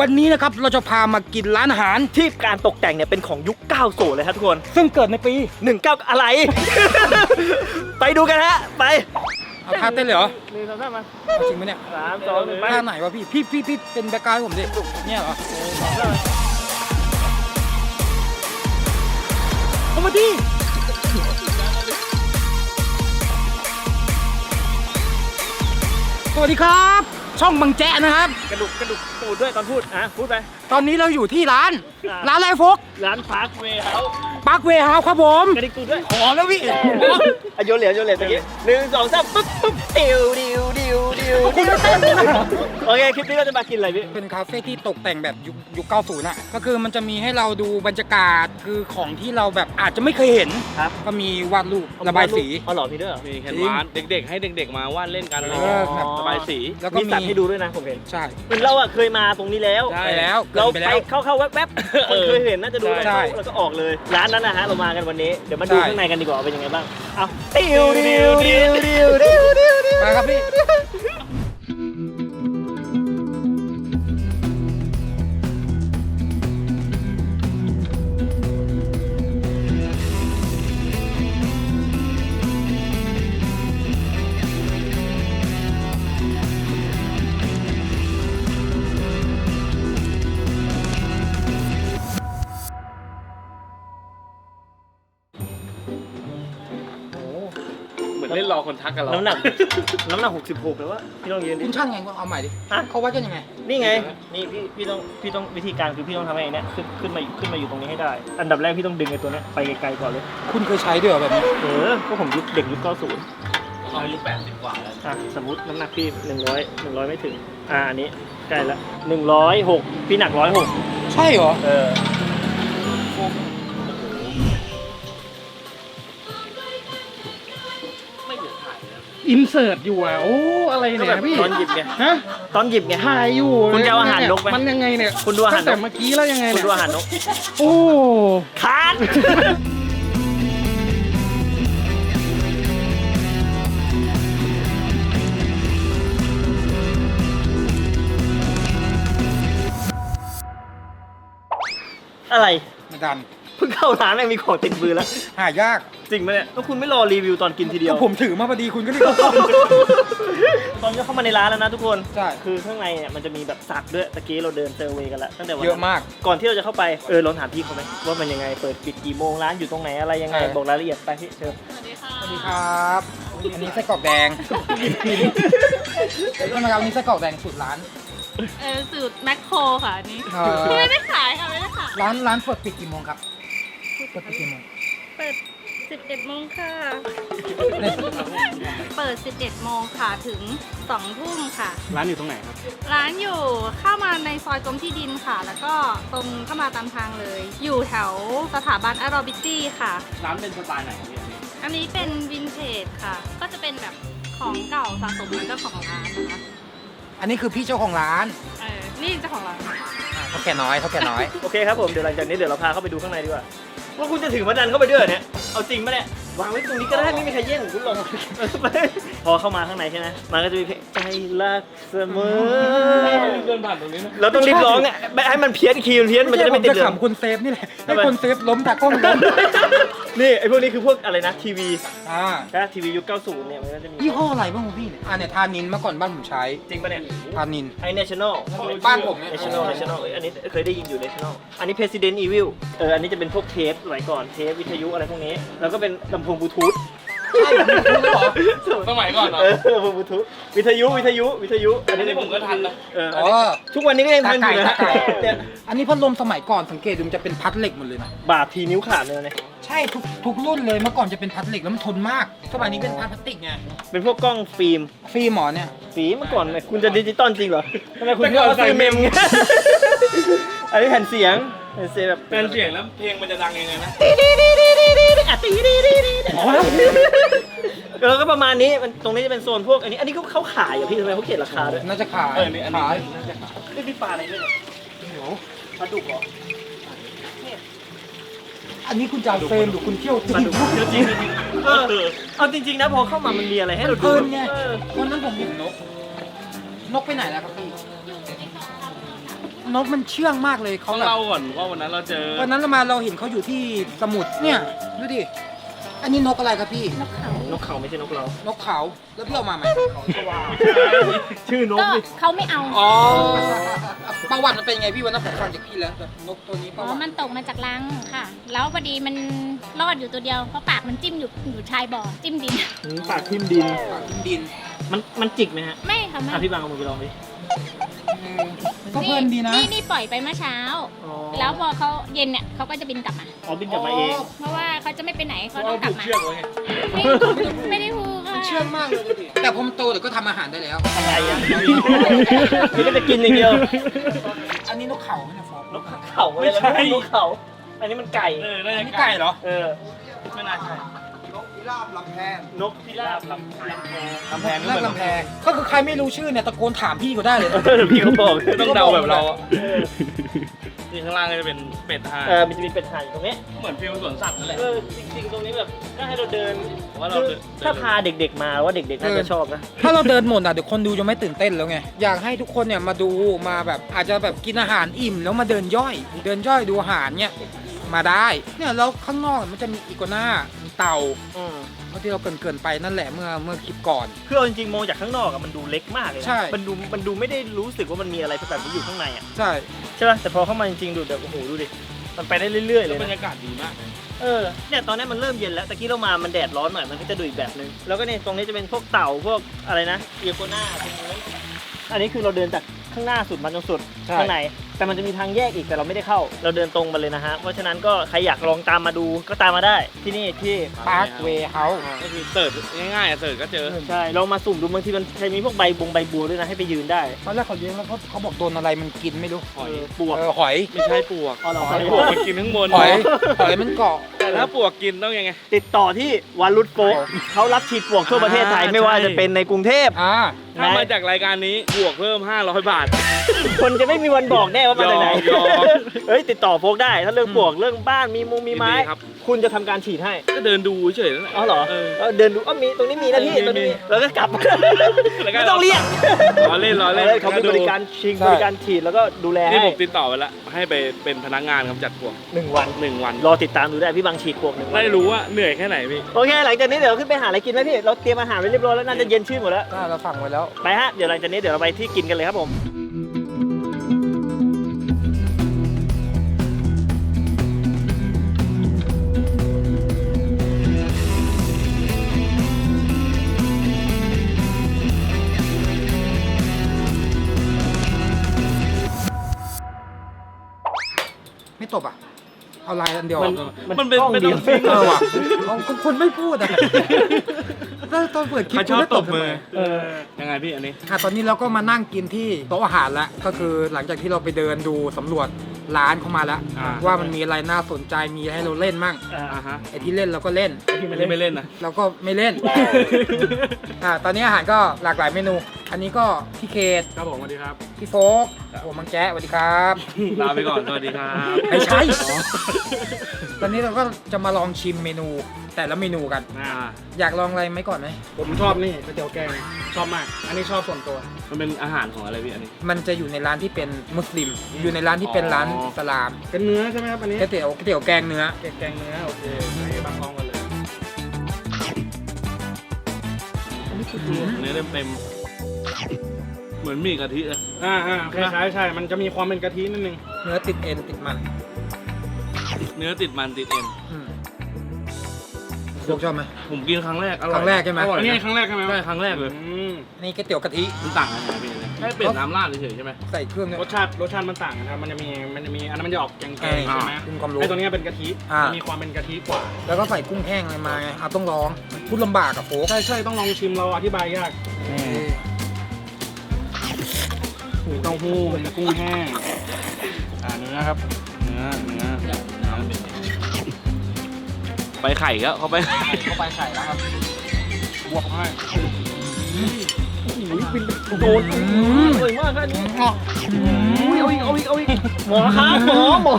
วันนี้นะครับเราจะพามากินร้านอาหาร ที่การตกแต่งเนี่ยเป็นของยุค90เลยครับทุกคน ซึ่งเกิดในปี 19 อะไร ไปดูกันฮะ ไปเอาท่าเต้นเลยเหรอหนึ่งสองสามมาเอาจริงไหมเนี่ยสามสองหนึ่งไปท่าไหนวะพี่พี่พี่พี่เป็นแบ็คกราวด์ให้ผมดิเนี่ยเหรอเอามาดิสวัสดีครับ ช่องบังแจ๊ะนะครับ กระดุกกระดุกปูดด้วยตอนพูดอะพูดไป ตอนนี้เราอยู่ที่ร้านอ่าร้านอะไรฟก ร้านพาร์คเวย์เฮาส์ ปาร์คเวย์เฮาส์ครับผม กระดิกตูดด้วยขอแล้วพี่อะโยนเหรียญโยนเหรียญตะกี้หนึ่งสองสามปุ๊บปุ๊บดิวดิวดิวดิวคุณไม่เต้นเลยเหรอโอเคคลิปนี้เราจะมากินอะไรพี่ เป็นคาเฟ่ที่ตกแต่งแบบยุคยุค90น่ะ ก็คือมันจะมีให้เราดูบรรยากาศคือของที่เราแบบอาจจะไม่เคยเห็น ครับ ก็มีวาดรูประบายสี อ๋อเหรอมีด้วยเหรอมีแคนวาสเด็กๆ ให้เด็กๆ มาวาดเล่นกันอะไรเอเงี้อยแบบระบายสี แล้วก็มี มีสัตว์ให้ดูด้วยนะผมเห็นใช่เราอะเคยมาตรงนี้แล้ว ใช่ ไปแล้วเกิเรานไปไปแล้ว เข้าเข้าๆแวบๆคนเคยเห็นน่าจะดูใช่ แล้วก็ออกเลย ร้านนั้นนะฮะเรามากันวันนี้เดี๋ยวมาดูใช่ ข้างในกันดีกว่าว่าเป็นยังไงบ้างเอาดิวดิวดิวดิวดิวดิวดิวมาครับพี่ เหมือนเล่นรอคนทักกันเรา น้ำหนัก น้ำหนัก66เลยว่าพี่ต้องยืนดิ คุณช่างไงก็เอาใหม่ดิฮะเขาวัดกันยังไงนี่ไง นี่พี่พี่ต้องพี่ต้องวิธีการคือพี่ต้องทำให้ไอ้เนี่ยขึ้นขึ้นมาอยู่ขึ้นมาอยู่ตรงนี้ให้ได้ อันดับแรกพี่ต้องดึงไอ้ตัวเนี้ยไปไกลๆก่อนเลย คุณเคยใช้ด้วยเหรอแบบนี้เออก็ผมยุคเด็กยุค90เขาอายุแปดสิบกว่าแล้วอะสมมติน้ำหนักพี่100 100ไม่ถึง อ่าอันนี้ใกล้ละ106พี่หนัก106ใช่เหรอ เออ อินเสิร์ตอยู่อะโอ้อะไรก็เนี่แบยบพี่ตอนหยิบไงฮะตอนหยิบไง ถ่ายอยู่คุณจะเอาอาหารนกไหมมันยังไงเนี่ยคุณดูอาหารนก ตั้งแต่เมื่อกี้แล้วยังไงคุณเนี่ยดูอาหารนกโอ้คาดอะไร ไม่ดัน เพิ่งเข้าร้านแม่งมีของติดมือแล้ว หายากจริงไหมเนี่ยแล้วคุณไม่รอรีวิวตอนกินทีเดียวก็ผมถือมาพอดีคุณก็รีบเอาเข้า ตอนนี้เข้ามาในร้านแล้วนะทุกคนใช่คือข้างในเนี่ยมันจะมีแบบสัตว์ด้วยตะกี้เราเดินเซอร์เวย์กันแล้วตั้งแต่วันเยอะมากก่อนที่เราจะเข้าไปเออลองถามพี่เขาไหมว่ามันยังไงเปิดปิดกี่โมงร้านอยู่ตรงไหนอะไรยังไงเออบอกรายละเอียดไปพี่เชิญสวัสดีครับ อันนี้ไส้กรอกแดงทำไมครับอันนี้ไส้กรอกแดงสุดร้าน เออสูตรแมคโครค่ะอันนี้เอ่อ ไม่ได้ขายค่ะไม่ได้ขายร้านร้านเปิดปิดกี่โมงครับ เปิดปิดกี่โมงเปิด 11โมงค่ะ เปิด 11โมงค่ะถึง2ทุ่มค่ะ ร้านอยู่ตรงไหนครับ ร้านอยู่เข้ามาในซอยกรมที่ดินค่ะ แล้วก็ตรงเข้ามาตามทางเลย อยู่แถวสถาบันอารอบิตี้ค่ะ ร้านเป็นสไตล์ไหนพี่อันนี้อันนี้เป็นวินเทจค่ะ ก็จะเป็นแบบของเก่าสะสมของเจ้าของร้านนะคะอันนี้คือพี่เจ้าของร้านเออนี่เจ้าของร้าน อ่าเท่าแก่น้อยเท่าแก่น้อย โอเคครับผม เดี๋ยวหลังจากนี้เดี๋ยวเราพาเข้าไปดูข้างในดีกว่า ว่าคุณจะถือมาดันเข้าไปด้วยเหรอเนี่ย เอาจริงปะเนี่ยวางไว้ตรงนี้ก็ได้ไม่มีใครแย่งของคุณหรอกพอเข้ามาข้างในใช่ไหมมันก็จะมีเพลงใจรักเสมอเดินผ่านตรงนี้นะเราต้องรีบร้องอะไม่ให้มันเพี้ยนคีย์มันเพี้ยนมันจะได้ไม่ติดผเหลืจะอง ขำคุณเซฟนี่แหละให้ทำไมคนเซฟล้มจากกล้องล้ม นี่ไอ้พวกนี้คือพวกอะไรนะทีวีอ่านะทีวียุค 90 เนี่ยมันก็จะมียี่ห้ออะไรบ้างวะพี่เนี่ยอ่าเนี่ยทานินเมื่อก่อนบ้านผมใช้จริงปะเนี่ยทานิน ไอ้ national บ้านผมเนี่ย national national เอ้ยอันนี้เคยได้ยินอยู่ national อันนี้ president evil เอออันนี้จะเป็นพวกเทปสมัยก่อนเทปวิทยุอะไรพวกนี้ แล้วก็เป็นลำโพงบลูทูธใช่ผมมีคุณเหรอ สมัยก่อนเหรอเออลำโพงบลูทูธวิทยุวิทยุวิทยุอันนี้ผมก็ทันนะเอออ๋อันอนี้ทุกวันนี้ก็ยังทันอยู่นะตาไก่ตาไก่ เนี่ยอันนี้พัดลมสมัยก่อนสังเกตดูมันจะเป็นพัดเหล็กหมดเลยนะ บาดทีนิ้วขาดเลยนะเนี่ยใช่ทุกทุกรุ่นเลยเมื่อก่อนจะเป็นพัดเหล็กแล้วมันทนมากสมัยนี้เป็นพัดพลาสติกไงเป็นพวกกล้องฟิล์มฟิล์มหมอเนี่ยสีเมื่อก่อนเนี่ยคุณจะดิจิตอลจริงเหรอทำไมคุณไม่เอาซื้อเมมไงอันนี้แผ่นเสียงแผ่นเสียงแบบเป็นเสียงแล้วเพลงมันจะดังยังไงนะแล้วก็ประมาณนี้มันตรงนี้จะเป็นโซนพวกอันนี้ อันนี้ก็เขาขายอยู่พี่ทำไมเขาเขียนราคาด้วยน่าจะขายเออนี่อันนี้ขายน่าจะขายไม่มีปลาอะไรด้วยเนี่ยปลาดุกเหรอ อันนี้คุณจะเอาเฟรมหรือคุณเที่ยวปลาดุกเยอะจริงเออเอาจริงๆนะพอเข้ามามันมีอะไรให้เราเพดูลินไงเออวันนั้นผมเห็นนก นกไปไหนแล้วครับพี่อนกมันเชื่องมากเลยเขาต้องแบบเล่าก่อนว่าวันนั้นเราเจอวันนั้นเรามาเราเห็นเขาอยู่ที่สมุทรเนี่ยดูดิอันนี้นกอะไรครับพี่ นกเขา นกเขาไม่ใช่นกเรา นกเขาแล้วพี่เอามาไหมชื่อนกก็ดิเขาไม่เอาอ๋อประวัติมันเป็นยังไงพี่วันนั้นผมฟังจากพี่แล้วแบบนกตัวนี้ปอ๋ระอวัติมันตกมาจากรังค่ะ แล้วพอดีมันรอดอยู่ตัวเดียวเพราะปากมันจิ้มอยู่อยู่ชายบ่อจิ้มดิน หืมปากทิ่มดินปากกินดินมันมันจิกไหมฮะไม่ค่ะไม่อะพี่บางเอามือไปลองดิอืมก็เพลินดีนะ นี่นี่ปล่อยไปเมื่อเช้า อ๋อแล้วพอเขาเย็นเนี่ยเขาก็จะบินกลับมา อ๋อบินกลับมาเอง เพราะว่า เขาจะไม่ไปไหนเขาเราต้องกลัผูบกมาเชือกไว้ไงไม่ไม่ได้ฮูค่ะมันเชื่องมากเลยดูดิแต่ผมโตเดี๋ยวก็ทำอาหารได้แล้ว อะไรอะนี่ก็จะกินอย่างเดียว อันนี้นกเขาไหมเนี่ยฟอกนกเขาไม่ใช่นกเขา อันนี้มันไก่ เออน่าอันจะนี้ไก่เหรอ เออ ไม่น่าใช่นกพิราบลำแพงนกพิราบลำลำแพลำแพงลำลำแพง ก็คือใครไม่รู้ชื่อเนี่ยตะโกนถามพี่ก็ได้เลยเออพี่เขาบอกต้องเดาแบบเราอะเออ นี่ข้างล่างก็จะเป็นเป็ดห่านเออมันจะมีเป็ดห่านอยู่ตรงนี้ เหมือนฟิลสวนสัตว์นั่นแหละ เออจริงๆ ตรงนี้แบบก็ให้เราเดินว่าเราคือเดินถ้าพาเด็กๆมาว่าเด็กๆน่าจะชอบนะ ถ้าเราเดินหมดอะเดี๋ยวคนดูจะไม่ตื่นเต้นแล้วไง อยากให้ทุกคนเนี่ยมาดูมาแบบอาจจะแบบกินอาหารอิ่มแล้วมาเดินย่อย เดินย่อยดูอาหารเนี่ยมาได้ เนี่ยแล้วข้างนอกมันจะมีอีกัวน่ามีเต่า อืม เมื่อที่เราเกรินๆไปนั่นแหละเมื่อเมื่อคลิปก่อน คือเอาจริงๆมองจากข้างนอกอะมันดูเล็กมากเลยนะใช่ มันดูมันดูไม่ได้รู้สึกว่ามันมีอะไรแบบนี้อยู่ข้างในอะใช่ ใช่ป่ะแต่พอเข้ามาจริงๆดูแบบโอ้โหดูดิมันไปได้เรื่อยๆเลแล้วยบรรนะยากาศดีมากเออเนี่ยตอนนี้มันเริ่มเย็นแล้วตะกี้เรามามันแดดร้อนหน่อยมันก็จะดูอีกแบบนึงแล้วก็เนี่ยตรงนี้จะเป็นพวกเต่าพวกอะไรนะเอียโกน่าตรงนู้นอันนี้คือเราเดินจาก ข้างหน้าสุดมาจนสุดใช่ ข้างใน แต่มันจะมีทางแยกอีกแต่เราไม่ได้เข้า เราเดินตรงมาเลยนะฮะ เพราะฉะนั้นก็ใครอยากลองตามมาดูก็ตามมาได้ที่นี่ที่พาร์คเวย์เฮาส์ก็คือเสิร์ชง่ายๆอะเสิร์ชก็เจอ ใช่ลองมาสุ่มดูบางทีมันใช้มีพวกใบบงใบบัวด้วยนะให้ไปยืนได้ตอนแรกเขาเลี้ยงแล้วเขาเขาบอกโดนอะไรมันกินไม่รู้หอย เออปวกเออหอย ไม่ใช่ปลวกอ๋อเหรอหอยปลวกมันกินข้างบนหอย หอยมันเกาะ แต่ถ้าปลวกกินต้องยังไง ติดต่อที่วารุตโฟกเขารับฉีดปลวกทั่วประเทศไทยอ่าไม่ว่าใช่ จะเป็นในกรุงเทพอ่า ถ้ามาจากรายการนี้บวกเพิ่ม 500 บาท คนจะไม่มีวันบอกแน่ว่ามาจากไหนยอมยอม เฮ้ยติดต่อโฟกได้ ถ้าเรื่องปลวกเรื่องบ้านมีมุงมีไม้ยินดีครับคุณจะทำการฉีดให้ก็เดินดูเฉยๆนั่นแหละอ๋อเหรอเออเออเดินดูอ๋อมีตรงนี้มีนะพี่มีตรงนี้มีมีแล้วก็กลับแล้วก็ไม่ต้องเรียกล้อเล่นล้อเล่นเออเขามีบริการชิงใช่ บริการฉีดแล้วก็ดูแลนี่ให้ผมติดต่อไปแล้วให้ไปเป็นพนักงานกำจัดปลวกหนึ่งวัน หนึ่งวันรอติดตามดูได้พี่บางฉีดปลวกหนึ่งวันได้รู้ว่าเหนื่อยแค่ไหนพี่ โอเคหลังจากนี้เดี๋ยวขึ้นไปหาอะไรกินไหมพี่เราเตรียมอาหารไว้เรียบร้อยแล้วน่าจะเย็นชื่นหมดแล้วได้เราสั่งไว้แล้ว ไปฮะเดี๋ยวหลังจากนี้เดี๋ยวเราไปที่กินกันเลยครับผมไม่ ลายอันเดียวมันอะมันเป็นกล้องเป็นเดียวต้องฟิงเออว่ะเอาคุณคุณไม่พูดอะตอนตอนเปิดคลิปเขาชอบคุณได้ตบมือทำไเออ ยังไงพี่อันนี้อะตอนนี้เราก็มานั่งกินที่โต๊ะอาหารแล้วก็คือหลังจากที่เราไปเดินดูสำรวจร้านเข้ามาแล้ว อ่า ว่ามันมีอะไรน่าสนใจมีให้เราเล่นมั่งอ่าอ่าฮะไอ้ที่เล่นเราก็เล่น อันนี้ไม่เล่นนะ เราก็ไม่เล่น อ่าตอนนี้อาหารก็หลากหลายเมนู อันนี้ก็พี่เคทครับผมสวัสดีครับ พี่โฟกผมมังแจ๊ะสวัสดีครับ ลาไปก่อน สวัสดีครับ ไม่ใช่ตอนนี้เราก็จะมาลองชิมเมนูแต่ละเมนูกัน อ่า อยากลองอะไรไหมก่อนไหม ผมชอบนี่ก๋วยเตี๋ยวแกงชอบมาก อันนี้ชอบส่วนตัว มันเป็นอาหารของอะไรพี่อันนี้ มันจะอยู่ในร้านที่เป็นมุสลิม อยู่ในร้านที่เป็นร้านอ๋ออิสลามเป็นเนื้อใช่ไหมครับอันนี้ก๋วยเตี๋ยวก๋วยเตี๋ยวแกงเนื้อแกงเนื้อโอเคให้บางลองกันเลย เนื้อเต็มๆ เหมือนหมี่กะทิเลยอ่าอ่าคล้ายๆใช่ มันจะมีความเป็นกะทินิดนึง เนื้อติดเอ็นติดมันเนื้อติดมันติดเอ็นอืมโฟกชอบไหม ผมกินครั้งแรกอร่อยครั้งแรกใช่ไหม อร่อยอันนี้นะครั้งแรกใช่ไหมใช่ครั้งแรกเลยอืมนี่ก๋วยเตี๋ยวกะทิมันต่างกันยังไงพี่เนี่ยแค่เปลี่ยนน้ำราดเฉยๆใช่ไหม ใส่เครื่องเนี่ย รสชาติรสชาติมันต่างกันครับ มันจะมีมันจะมีอันนั้นมันจะออกแกงๆเออใช่ไหมคุณความรู้ไอ้ตัวเนี้ยเป็นกะทิอ่ามัมั นมีความเป็นกะทิกว่า แล้วก็ใส่กุ้งแห้งอะไรมาไงเอาต้องลองพูดลำบากกับโฟกใช่ใช่ต้องลองชิมเราอธิบายยาก หูเต้าหู้กุ้งแห้งอ่าเนื้อครับ เนื้อเนื้อไปไข่ก็เขาไปเข้าไปใส่แล้วครับบวกให้โดนสวยมากครับอันนี้เอาอีกเอาอีกเอาอีกหมอครับหมอหมอ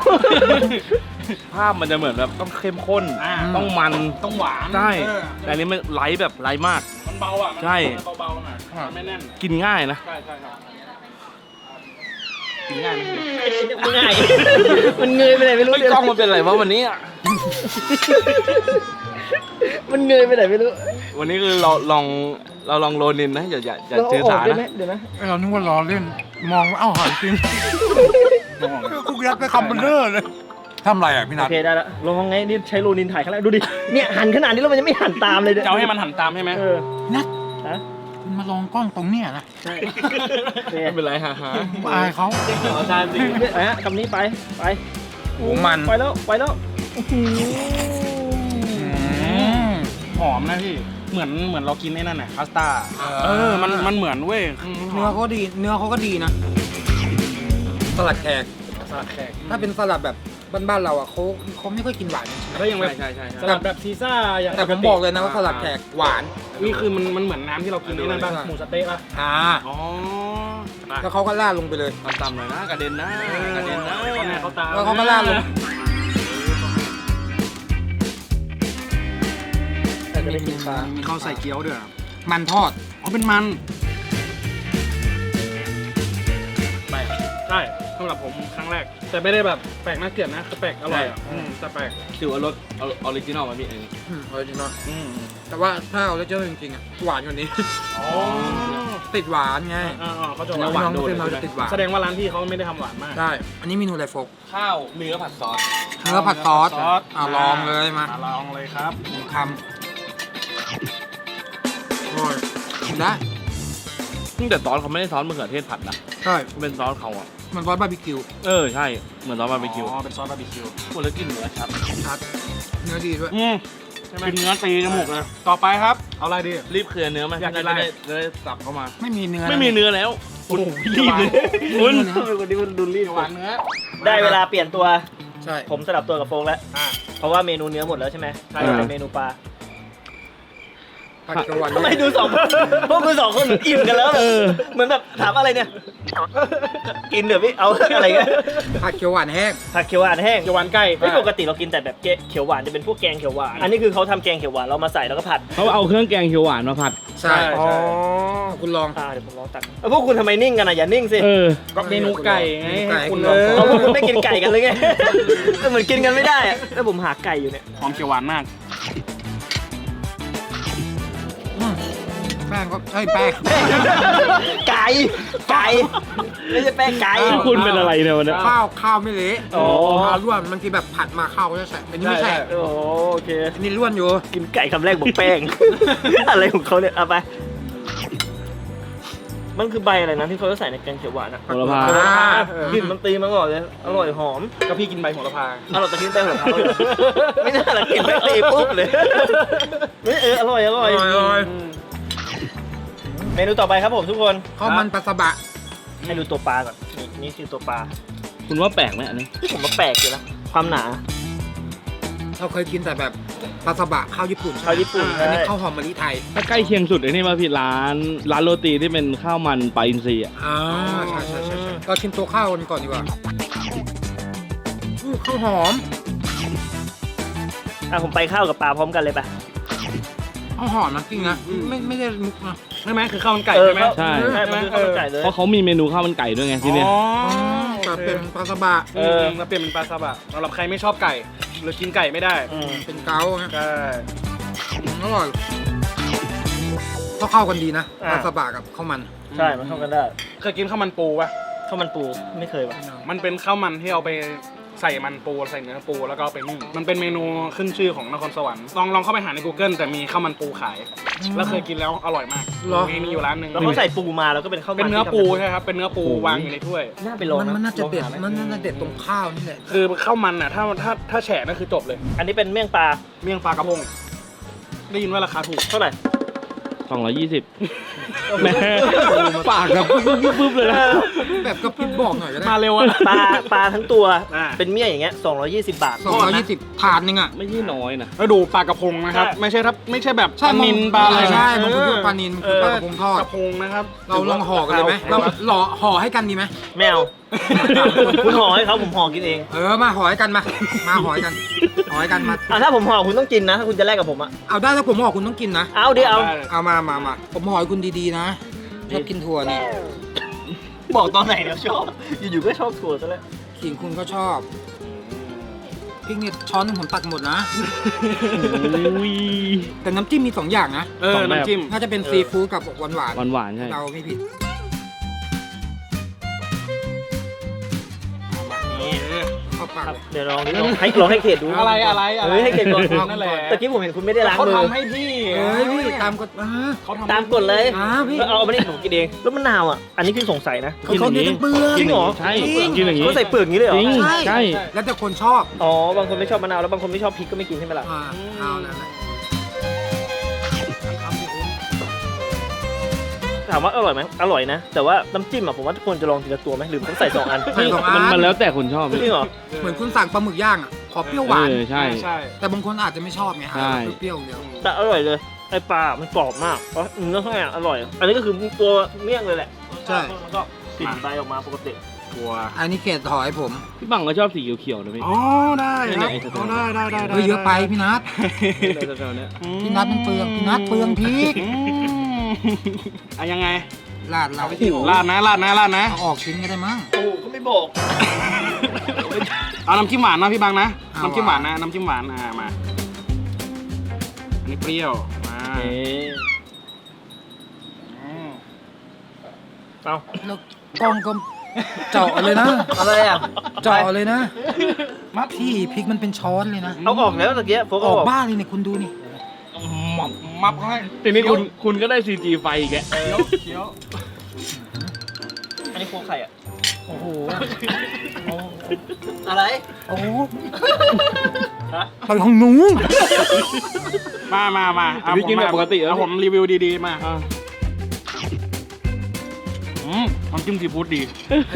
ภาพมันจะเหมือนแบบต้องเข้มข้น อ่า ต้องมันต้องหวานใช่เออแต่อันนี้มันไลท์แบบไลท์มาก มันเบาอะมันใช่ มันเบาๆหน่อยมันไม่แน่นกินง่ายนะ ใช่ใช่ครับ กินง่ายไหมมันง่าย มันเงยไปไหนไม่รู้ไม่เดี๋ยวกล้องมันเป็นไรวะวันนี้อะมันเงยไปไหนไม่รู้วันนี้คือเราลองเราลองโรนินนะอย่าอย่าอย่าเจอสาได้นะไหมเดี๋ยวนะเรานึกว่าล้อเล่น มองว่าเอ้าหายจริงกูยัดไปคำเบลเลอร์เลยทำไรอะพี่นัโอทเคได้แล้วลองไงนี่ใช้โรนินถ่ายครั้งแรกดูดิเนี่ยหันขนาดนี้แล้วมันยังไม่หันตามเลยเนี่ยจะเอาให้มันหันตามใช่ไหมเออนัทฮะคุณ มาลองกล้องตรงเนี้ยนะใช่ไม่เป็นไรฮะฮะอายเขาเอาจานสิเนี่ยนะคำนี้ไปไปโอ้มันไปแล้วไปแล้วอื้อหือหอมนะพี่ เหมือนเหมือนเรากินไอ้นั่นน่ะพาสต้าเออมันมันเหมือนเว้ยเนื้อเขาดีเนื้อเขาก็ดีนะสลัดแขกสลัดแขกถ้าเป็นสลัดแบบ บ้านๆเราอะเขาเขาไม่ค่อยกินหวานก็ยังแบบใช่ใช่ใช่สลัดแบบซีซ่าอย่างแต่ผมบอกเลยนะว่าสลัดแขกหวาน นี่คือมันมันเหมือนน้ำที่เรากินในนั่นป่ะใช่หมูสะเต๊ะป่ะอ่า อ๋อแล้วเขาก็ราดลงไปเลยตามๆหน่อยนะกระเด็นนะกระเด็นนะเขาแน่เขาตาแล้วเขาก็ราดลง แต่จะได้กินปลามีข้าวใส่เกี๊ยวด้วยมันทอด อ๋อเป็นมันแปลกใช่ สำหรับผมครั้งแรก แต่ไม่ได้แบบแปลกน่าเกลียดนะคือแปลกอร่อยอะอืมแต่แปลกถือว่ารสออริจินอลมาพี่เองอืมออริจินอลอืมแต่ว่าถ้าเอาแล้วเจอจริงๆอะหวานกว่านี้ อ๋อติดหวานไงอ่าๆเขาจะน้หวานองๆเป็นเราจะติดหวานแสดงว่าร้านพี่เขาไม่ได้ทำหวานมาก ได้ อันนี้เมนูอะไรโฟกข้าวเนื้อผัดซอส เนื้อผัดซอสซอส อะลองเลยมาลองเลยครับหนึ่งคำอร่อยกินได้แต่ซอสเขาไม่ได้ซอสมะเขือเทศผัดนะใช่ มันเป็นซอสเขาอะ มันซอสบาร์บีคิวเออใช่ เหมือนซอสบาร์บีคิวอ๋อเป็นซอสบาร์บีคิวหมดแล้วกินเนื้อชัดชัดเนื้อดีด้วย อืมกินเนื้อตีจมูกเลยต่อไปครับ เอาอะไรดี รีบเคลียร์เนื้อไหมอยากกินจะอะไรได้จะได้สับเข้ามา ไม่มีเนื้อไม่มีเนื้อแล้วโอ้โหรีบเลยคุคุณณทำไมคนนี้มันดูรีบหวานเนื้อได้เวลาเปลี่ยนตัว ใช่ ผมสลับตัวกับโฟงแล้ว อ่าเพราะว่าเมนูเนื้อหมดแล้วใช่ไหมใช่เหลือแต่เมนูปลา ผัดเขียวหวานทำไมดูสองพวกคุณสองคนเหมือนอิ่มกันแล้วแบบเหมือนแบบถามอะไรเนี่ย กินเดี๋ยวพี่เอาอะไรเงี้ยผัดเขียวหวานแห้งผักเขียวหวานแห้งเกี๊ยวหวานไก่ไม่ปกติเรากินแต่แบบเขียวหวานจะเป็นพวกแกงเขียวหวาน อันนี้คือเขาทำแกงเขียวหวานเรามาใส่แล้วก็ผัด เขาเอาเครื่องแกงเขียวหวานมาผัด ใช่อ๋อคุณลองอ่าเดี๋ยวผมลองตักแล้วพวกคุณทำไมนิ่งกันอะอย่านิ่งสิเออ ก็เมนูไก่ไงเมนูไก่ให้คุณเอลองอเอาพวกคุณไม่กินไก่กันเลยไง เหมือนกินกันไม่ได้อะแล้วผมหาไก่อยู่เนี่ย หอมเกี๊ยวหวานมาก แป้งก็เอ้ยแป้งไก่ไก่ไม่ใช่แป้งไก่คุณเป็นอะไรเนี่ยวันนี้ข้าวข้าวไม่เละอ๋อ ข้าวร่วนบางทีแบบผัดมาข้าวก็จะแฉะอันนี้ไม่แฉะโอ้โอเค อันนี้ร่วนอยู่กินไก่คำแรกบอกแป้ง อะไรของเขาเนี่ยเอาไป มันคือใบอะไรนะที่เขาจะใส่ในแกงเขียวหวานอะโหระพาโหระพาเออกลิ่นมันตีมาก่อนเลย อร่อยหอมก็พี่กินใบโหระพา อร่อยตะกินแป้งหัวเขาเลยไม่น่าละกินแป้งตีปุ๊บเลยเฮ้ยเอออร่อยอร่อยอร่อยอร่อยอืม เมนูต่อไปครับผมทุกคนข้าวมันปลาสบะให้ดูตัวปลาก่อนนี่นี่คือตัวปลาคุณว่าแปลกไหมอันนี้ที่ผมว่าแปลกอยู่นะความหนา เราเคยกินแต่แบบปลาสบะข้าวญี่ปุ่นใช่ไหมข้าวญี่ปุ่นอันนี้ใช่ข้าวหอมมะลิไทยถ้าใกล้เคียงสุดไอ้นี่มาพี่ร้าน ร้านโรตีที่เป็นข้าวมันปลาอินทรีย์อะอ่าใช่ใช่ใช่ใช่เราชิมตัวข้าวกันก่อนดีกว่าอู้ข้าวหอมอะผมไปข้าวกับปลาพร้อมกันเลยปะข้าวหอมนะจริงนะไม่ไม่ได้มุกนะ ใช่ไหมคือข้าวมันไก่เออใช่ไหมข้าวใช่ ใช่มันคือข้าวมันไก่เลยเพราะเขามีเมนูข้าวมันไก่ด้วยไงที่เนี่ย อ๋อแต่เป็นปลาสบะเออมาเปลี่ยนเป็นปลาซาบะสำหรับใครไม่ชอบไก่หรือกินไก่ไม่ได้อืมเป็นเกาไงใช่อืมอร่อยก็เข้ากันดีนะอ่า ปลาสบะกับข้าวมันใช่มันเข้ากันได้เคยกินข้าวมันปูปะข้าวมันปูไม่เคยว่ะมันเป็นข้าวมันที่เอาไป ใส่มันปูใส่เนื้อปูแล้วก็เอาไปนึ่งมันเป็นเมนูขึ้นชื่อของนครสวรรค์ลองลองเข้าไปหาใน Google แต่มีข้าวมันปูขาย แล้วเคยกินแล้วอร่อยมากเหรอ มีมีอยู่ร้านหนึ่งแล้วเขาใส่ปูมาแล้วก็เป็นข้าวมันเป็นเนื้อที่ปูทำใช่ครับเป็นเนื้อปูวางอยู่ในถ้วย น่าไปลองมันนะมันน่าจะเด็ดลองหาไหมันน่าจะเด็ดตรงข้าวนี่แหละคือข้าวมันอะถ้าถ้าถ้าแฉะนั่นคือจบเลย อันนี้เป็นเมี่ยงปลาเมี่ยงปลากระพงได้ยินว่าราคาถูกเท่าไหร่ สองร้อยยี่สิบแม่ปากแบบปึ๊บปึ๊บปึ๊บเลยนะ แบบกระปิบบอกหน่อยก็ได้มาเร็วอะ ปลาปลาทั้งตัวอ่า เป็นเมี่ยงอย่างเงี้ย220 บาท สองร้อยยี่สิบถาดหนึงอะ ไม่ใช่น้อยนะ แล้วดูปลากระพงนะครับ ใช่ ไม่ใช่ครับไม่ใช่แบบใช่ปลานินปลาอะไรนะใช่บางคนคือปลานิลเอคืออปลากระพงทอด กระพงนะครับเราลองห่อกันเลยไหมเราหล่อห่อให้กันดีไหมไม่เอา คุณห่อให้เขาผมห่อกินเองเออมาห่อให้กันมา มาห่อให้กันห่อให้กันมา อะถ้าผมห่อคุณต้องกินนะถ้าคุณจะแลกกับผมอะเอาได้ถ้าผมห่อคุณต้องกินนะ เอาดิเอาได้เอามามามาผมห่อให้คุณดีๆนะชอบกินถั่วนี่บอกตอนไหนเดี๋ยวชอบ อยู่ๆก็ชอบถั่วซะแล้วขิงคุณก็ชอบพริกเนี่ยช้อนหนึงผมตักหมดนะ อุ้ย แต่น้ำจิ้มมีสองอย่างนะเออ น้ำจิ้ม น่าจะเป็นซีฟู้ดกับหวานหวานหวานหวานๆใช่เราไม่ผิด เข้าปากเลย เดี๋ยวลองดิลองให้ลองให้เขตดูอะไรอะไรอะไร เฮ้ยให้เขตก่อนนั่นแหละตะกี้ผมเห็นคุณไม่ได้ล้างเขามือทำให้พี่เอ้ยพี่ตามกฎอ่า เขาทำตามกฎเลยอ่าพี่ แล้วเอาเอาไปนี่ผมกินเองแล้วมะนาวอะอันนี้คือสงสัยนะ เขาเขาเน้นเปลือกจริงเหรอ ใช่กินอย่างนี้เขาใส่เปลือกอย่างนี้เลยเหรอจริงใช่ ใช่ แล้วแต่คนชอบอ๋อบางคนไม่ชอบมะนาวแล้วบางคนไม่ชอบพริกก็ไม่กินใช่ไหมล่ะ อ่าเอาแล้วนะ ถามว่าอร่อยไหมอร่อยนะ แต่ว่าน้ำจิ้มอะผมว่าควรจะลองทีละตัวไหมหรือผมใส่สองอันใส่สองอั มันนมันแล้วแต่คนชอบจริงเหรอ เหมือนคุณสั่งปลาหมึกย่างอะขอเปรี้ยวหวาน เออใช่ ใช่ แต่บางคนอาจจะไม่ชอบไงใช่เปรี้ยวๆเดียวแต่อร่อยเลยไอปลา มันกรอบมากเพราะเนื้อข้างในอะอร่อย อันนี้ก็คือตัวเมี่ยงเลยแหละใช่แล้วก็กลิ่นใบออกมาปกติ ตัว อันนี้เกรดถอยผมพี่บังก็ชอบสีเขียวๆนะพี่ อ๋อ ได้ครับไอ้ตัว อ๋อได้ได้ได้ได้เฮ้ยเยอะไปพี่นัทแถวๆเนี้ยพี่นัทมันเปลืองพี่นัทเปลืองพริก อืม อะยังไงลาดเราลาดนะลาดนะลาดนะเอาออกชิ้นก็ได้มั้ง โอ้ก็ไม่บอก เอาน้ำจิ้มหวานนะพี่บังนะ เอาน้ำจิ้มหวานนะน้ำจิ้มหวานอ่ามา อันนี้เปรี้ยวมาเอ๊ะอืมเอาแล้วกล้องก็เจาะเลยนะอะไรอะเจาะเลยนะมาพี่พริกมันเป็นช้อนเลยนะเอาออกแล้วตะเกียบโฟกอเอาอกออกบ้านเลยเนี่ยคุณดูนี่ มับมับเขาให้ทีนี้คุณคุณก็ได้ CG ไฟอีกแกเคี้ยวเคี้ยวอันนี้โฟกไข่อะ โอ้โห อะไร โอ้โหฮะไปของหนู มามามาเอาพี่กินแบบปกติแล้แล้ววผมรีวิวดีๆมาอะอืมน้ำจิ้มซีฟู้ดดี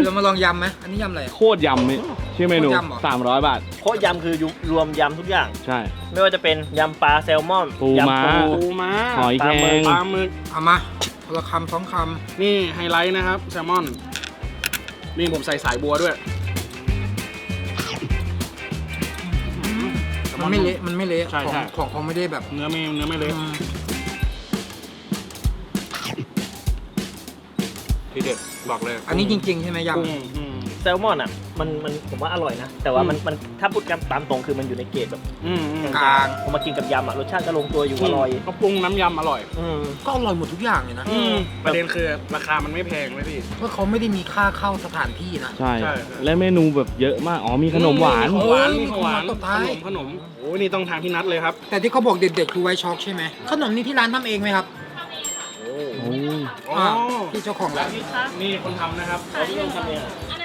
เรามาลองยำไหมอันนี้ยำอะไรโคตรยำนี่ ชื่อเมนู โคตรยำเหรอ 300 บาท โคตรยำคือยุรวมยำทุกอย่าง ใช่ ไม่ว่าจะเป็นยำปลาแซลมอนปูยำ ม้าปูปูม้าหอยแครงปลาหมึกเอามาคนละคำสองคนี่ไฮไลท์นะครับแซลมอน นี่ผมใส่สายบัวด้วยำมันไม่เละมันไม่เละใช่ของใช่ ของเขาไม่ได้แบบเนื้อไม่เนื้อไม่เละอืมทีเด็ดบอกเลยอันนี้จริง ๆ ใช่ไหมยำกุ้งอืมแซลมอนอะมันมันผมว่าอร่อยนะ แต่ว่ามันมันถ้าพูดกันตามตรงคือมันอยู่ในเกรดแบบอืมอืมกลางพอมากินกับยำอะรสชาติก็ลงตัวอยู่อร่อยก็ปรุงน้ำยำอร่อย อืม ก็อร่อยหมดทุกอย่างเลยนะอืมประเด็นคือราคามันไม่แพงเลยพี่ เพราะเขาไม่ได้มีค่าเข้าสถานที่นะ ใช่ ใช่ และเมนูแบบเยอะมาก อ๋อมีขนมหวานของหวานเอ้ยมีของหวานมีของหวานตบท้ายขนมขนมโอ้ยนี่ต้องทางที่นัดเลยครับ แต่ที่เขาบอกเด็ดๆคือไวท์ช็อกใช่ไหมขนมนี้ที่ร้านทำเองไหมครับโอ้ยอ๋อาวพี่เจ้าของร้าน นี่คนทำนะครับเอาที่ต้องทำเองอะอันนั้นชื่อว่าบอล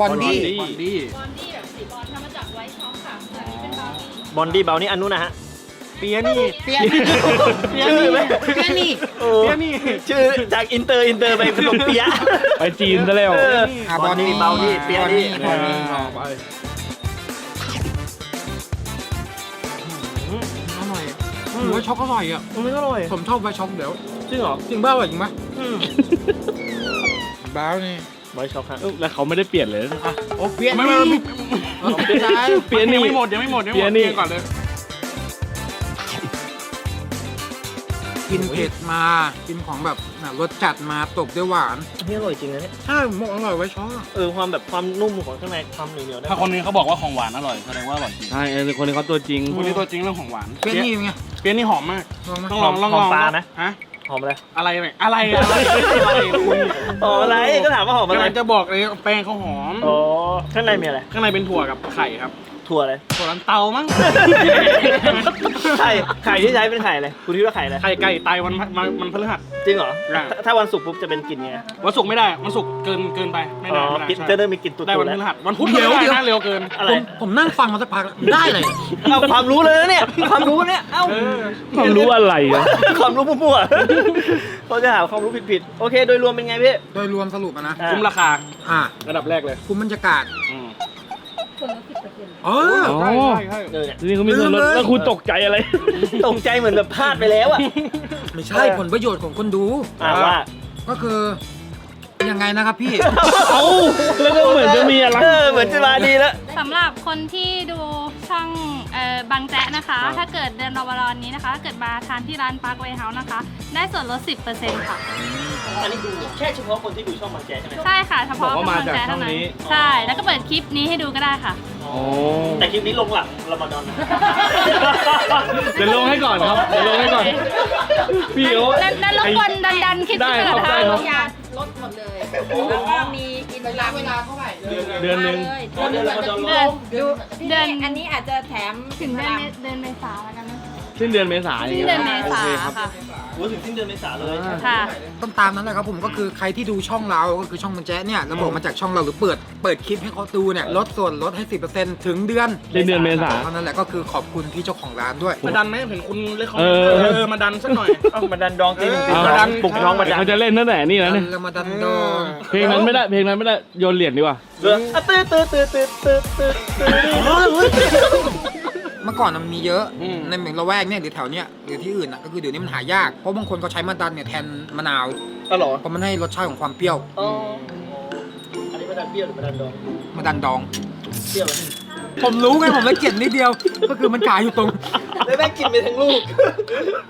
บอนดี้ บอนดี้บอลดี้แบบสีบอลทำมาจากไวท์ช็อกค่ะแต่อันนี้เป็นบอลดี้บอนดี้เบลนี่อันนู้นนะฮะ เปียนี่ เปียนี่ชื่อไหมเปียนี่โอ้เปียนี่ ชื่อจากอินเตอร์อินเตอร์ไปขนมเปี๊ยะไปจีนซะแล้วเอออะบอนดี้เบานี่เปียะนี่บอนนี่เออไปอร่อยอะไวท์ช็อกอร่อยอะมันอร่อยผมชอบไวท์ช็อกเดี๋ยวจริงเหรอจริงบ้าอร่อยจริงปะอืมบ้าวนี่ บอยช็อกครับแล้วเขาไม่ได้เปลี่ยนเลยอะโอ้เปียไม่นี่ไม่ไม่เออไม่ใช่เปียนี่ยังไม่หมดยังไม่หมดยังไม่หมดเปียนี่ เปียก่อนเลยกินเผ็ดมากินของแบบน่ะรสจัดมาตบด้วยหวานนี่อร่อยจริงนะเนี่ยใช่ผมบอกอร่อยไวท์ช็อกอะเออความแบบความนุ่มของข้างในความเหนียวเหนียวๆได้ถ้าคนนี้เขาบอกว่าของหวานอร่อยแสดงว่าอร่อยจริงใช่เออคนนี้เขาตัวจริง คนนี้ตัวจริงเรื่องของหวานเปียนี่เป็นไงเปียนี่หอมมากลองไหมต้องลองลองลองฮะ หอมอะไรอะไรเนี่ยอะไรอะไรอะไรคุณหอมอะไรก็ถามว่าหอมอะไรกำลังจะบอกเลยแป้งเขาหอม อ๋อข้างในมีอะไร ข้างในเป็นถั่วกับไข่ครับ ถั่วอะไรถั่วลันเตามั้ง ไข่ไข่ที่ใช้เป็นไข่อะไรคุณคิดว่าไข่อะไรไข่ไก่ไตวันมันมันพฤหัส จริงเหรออะถ้าถ้าวันศุกร์ปุ๊บจะเป็นกลิ่นไงวันศุกร์ไม่ได้ วันศุกร์เกินเกินไป ไม่อ๋ได้อไม่ได้กลิ่นใช่จะเริ่มมีกลิ่นตุ่ได้วันๆพแล้วฤหัส วันพุธก็ไม่ได้นะเร็วเกิน อะไรผมผมนั่งฟังมาสักพักแล้วได้เลยเอาความรู้เลยนะเนี่ยความรู้เนี่ยเอ้าเออความรู้อะไรอะความรู้มั่วๆเขาจะหาความรู้ผิดๆ โอเค โดยรวมเป็นไงพี่โดยรวมสรุปอะนะ อะคุ้มราคา อะ ระดับแรกเลย คุ้มบรรยากาศ อืมเออ อ๋อ ใช่ใช่ใช่เออเนี่ยทีนี้เขามีส่วนลดลืมเลย แล้วคุณตกใจอะไร ตกใจเหมือนแบบพลาดไปแล้วอะไม่ใช่ผลประโยชน์ของคนดู อ่าว่าก็คือยังไงนะครับพี่ เอ้าแล้วก็เหมือนจะมีอะไร เออเหมือนจะมาดีแล้ว สำหรับคนที่ดูช่องเอ่อ บางแจ๊ะนะคะ ถ้าเกิดเดือนรอวารอนนี้นะคะถ้าเกิดมาทานที่ร้านปาร์คเวย์เฮาส์นะคะ ได้ส่วนลด 10%ค่ะ อันนี้ดูแค่เฉพาะคนที่ดูช่องบางแจ๊สใช่ไหมใช่ค่ะเฉพาะบอกว่ามาจากบงแจ๊ะช่องนี้เท่าใช่แล้วก็เปิดคลิปนี้ให้ดูก็ได้ค่ะ โอ้แต่คลิปนี้ลงหลังรอมฎอนนะ เดี๋ยวลงให้ก่อนครับ เดี๋ยวลงให้ก่อน พี่โอ้นั่นนั่นรบกวนดันดันๆคลิปได้ที่ครับเปิดได้ทางครับยา ลดหมดเลยแล้วก็มีกินเวลาเวลาเท่าไหร่เดือนหนึ่งเลยอ๋อเดือนละเดือนละเดือนดูเดือนอันนี้อาจจะแถมถึงเดือนเมเดือนเมษาแล้วกันนะ สิ้นเดือนเมษายนสิ้นเดือนเมษาโอเคครับ ค่ะ โอ้ถึงสิ้นเดือนเมษาเลยค่ะ ต้องตามนั้นแหละครับผมก็คือใครที่ดูช่องเราก็คือช่องมันแจ๊ะเนี่ยแล้วบอกมาจากช่องเราหรือเปิดเปิดคลิปให้เขาดูเนี่ยลดส่วนลดให้ 10%ถึงเดือนสิ้นเดือนเมษา เท่านั้นแหละก็คือขอบคุณพี่เจ้าของร้านด้วย มาดันไหมเห็นคุณเล่นคอมเอเมนต์อเออมาดันสักหน่อย เอ้ามาดันดองตีหนึ่งตีเอาสองปลุกน้องมาดัน เขาจะเล่นตั้งแต่นี่แล้วเนี่ยแล้วมาดันดองเพลงนั้นไม่ได้เพลงนั้นไม่ได้โยนเหรียญดีกว่าเรืออะตื้ มื่อก่อนมันมีเยอะอืม ในเหมืองละแวกเนี่ยหรือแถวเนี้ยหรือที่อื่นอะก็คือเดี๋ยวนี้มันหายากเพราะบางคนเขาใช้มาดันเนี่ยแทนมะนาวอ๋อเหรอเพราะมันให้รสชาติของความเปรี้ยวอ๋ออันนี้มาดันเปรี้ยวหรือมาดันดองมาดันดอง เปรี้ยวเหรอผมรู้ไงผมเลยเกลียดนิดเดียว ก็คือมันขายอยู่ตรงแล้วแม่งกินไปทั้งลูก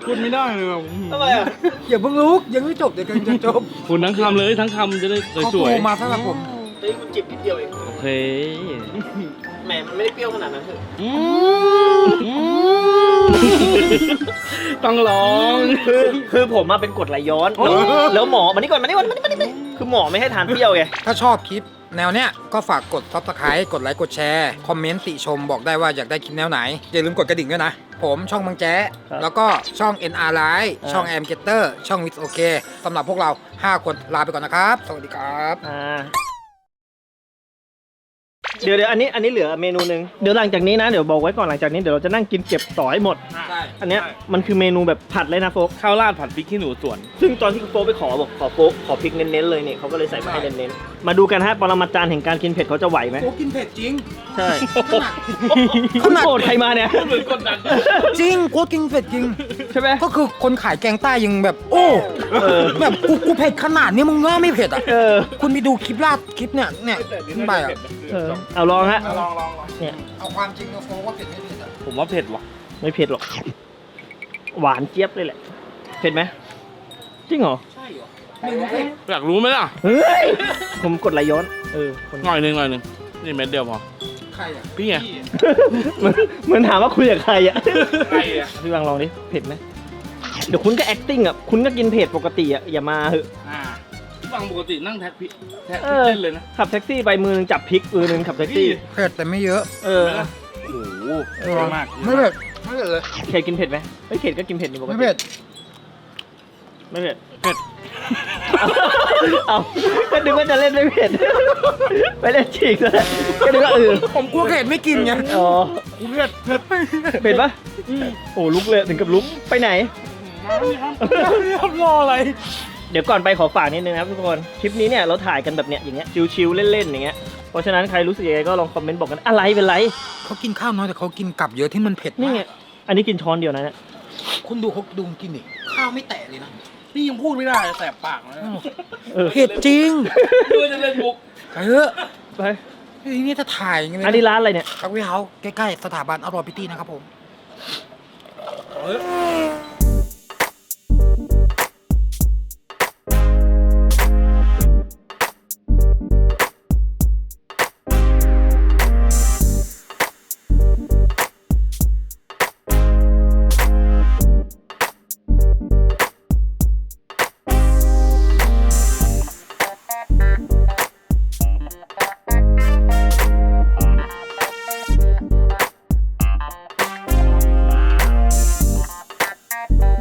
พูดไม่ได้เลยแบบทำไมอะอย่าเพิ่งลุกยังไม่จบเดี๋ยวกันจะจบคุณทั้งคำเลยทั้งคำจะได้เขาสวยโทรมาสำหรับผมเฮ้ยคุณจิบนิดเดียวเองๆโอเคแหมมันไม่ได้เปรี้ยวขนาดนั้นเถอะต้องร้อง คือคือผมมาเป็นกรดไหลย้อนแล้วแล้วหมอมานี่ก่อนมานี่ก่อนมานี่มานี่มานี่คือหมอไม่ให้ทานเปรี้ยวไง ถ้าชอบคลิปแนวเนี้ยก็ฝากกด subscribe กดไลค์กดแชร์ คอมเมนต์ติชมบอกได้ว่าอยากได้คลิปแนวไหน อย่าลืมกดกระดิ่งด้วยนะ ผมช่องบางแจ๊ะครับแล้วก็ช่อง NR Live อ่าช่อง Am Getter ช่อง With OK สำหรับพวกเรา 5 คนลาไปก่อนนะครับ สวัสดีครับ อ่า เดี๋ยวเดี๋ยวอันนี้อันนี้เหลือเมนูหนึ่งเดี๋ยวหลังจากนี้นะเดี๋ยวบอกไว้ก่อนหลังจากนี้เดี๋ยวเราจะนั่งกินเก็บต่อให้หมด ใช่อันเนี้ยมันคือเมนูแบบผัดเลยนะโฟกข้าวราดผัดพริกขี้หนูสวน ซึ่งตอนที่โฟกไปขอบอกขอโฟกขอพริกเน้นๆเลยเนี่ยเขาก็เลยใส่มาให้เน้นๆมาดูกันฮะปรมาจารย์แห่งการกินเผ็ดเขาจะไหวไหมโอ้กินเผ็ดจริง ใช่ขนาดคุณโกรธใครมาเนี่ยจริงโคตรกินเผ็ดจริง ใช่ไหมก็คือคนขายแกงใต้ยังแบบ โอ้เออแบบกูกูเผ็ดขนาดนี้มึงว่าไม่เผ็ดอะเออคุณไปดูคลิปลาดคลิปเนี่ยเนี่ยขึ้นไปอะเออเอาลองฮะ ลองลองลองเนี่ย เอาความจริงนะโฟว่าเผ็ดไม่เผ็ดอะผมว่าเผ็ดว่ะ ไม่เผ็ดหรอก หวานเจี๊ยบเลยแหละ เผ็ดไหมจริงเหรอไม่รู้เผ็ดอยากรู้ไหมล่ะ เฮ้ย ผมกดไหลย้อน เออคนหน่อยหนึ่งหน่อยหนึ่งนี่เม็ดเดียวพอ ใครอะพี่ไง เหมือนเหมือนถามว่าคุยกับใครอะใครอะพี่บางลองดิ เผ็ดไหมเดี๋ยวคุณก็ acting อะ คุณก็กินเผ็ดปกติอะ อย่ามาเหอะ อ่าพี่ ฟังปกตินั่งแท็กพี่แท็กเอพี่อเล่นเลยนะขับแท็กซี่ไปมือหนึงจับพริกมือหนึงขับแท็กซี่ เผ็ดแต่ไม่เยอะเออ โอ้โหเออเยอะมากไม่เผ็ดไม่เผ็ดเลยเขตกินเผ็ดไหมไม่เขตก็กินเผ็ดนี่ปกติไม่เผ็ดไม่เผ็ด เผ็ด เอาก็นึกว่าจะเล่นไม่เผ็ด ไปเล่นฉีกซะแล้วก็นึกว่าเออผมกลัวเผ็ดไม่กินไงอ๋อ เผ็ดเผ็ดเผ็ดปะโอ้ลุกเลยถึงกับลุก ไปไหนรออะไร เดี๋ยวก่อนไปขอฝากนิดนึงนะครับทุกคนคลิปนี้เนี่ยเราถ่ายกันแบบเนี้ยอย่างเงี้ยชิวๆเล่นๆอย่างเงี้ยเพราะฉะนั้นใครรู้สึกยังไงก็ลองคอมเมนต์บอกกันอะไรเป็นไรเขากินข้าวน้อยแต่เขากินกลับเยอะที่มันเผ็ดนี่มากไงอันนี้กินช้อนเดียวนะเนี่ยคุณดูเขาดูกินดิข้าวไม่แตะเลยนะนี่ยังพูดไม่ได้แสบปากเลยเออเผ็ดจริงด้วยจะเล่นมุกไปเถอะไปทีนี้จะถ่ายยังไงอันนี้ร้านอะไรเนี่ยพักวิเฮาใกล้ๆสถาบันอรอพิตี้นะครับผม